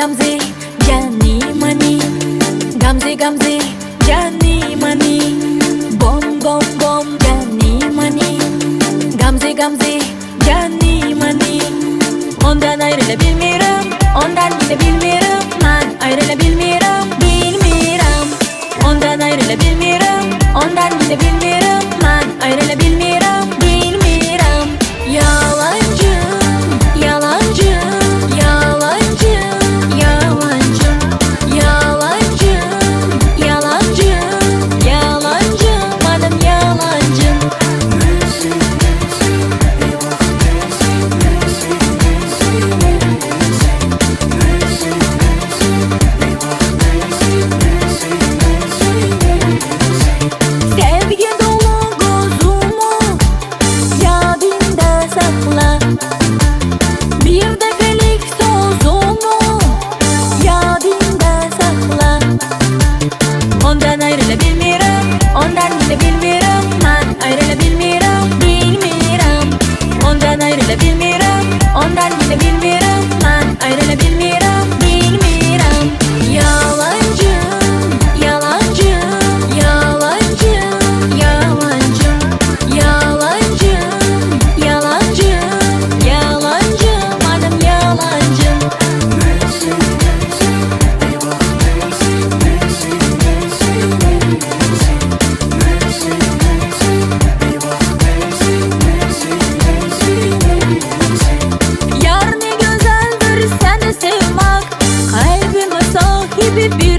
Gamze Cani mani. Gamze Gamze Cani mani. Bom bom bom Cani mani. Gamze Gamze Cani mani. Ondan ayrılabilmiyorum Ondan gidebilmiyorum Ben ayrılabilmiyorum. Ele é vermelho. vivir.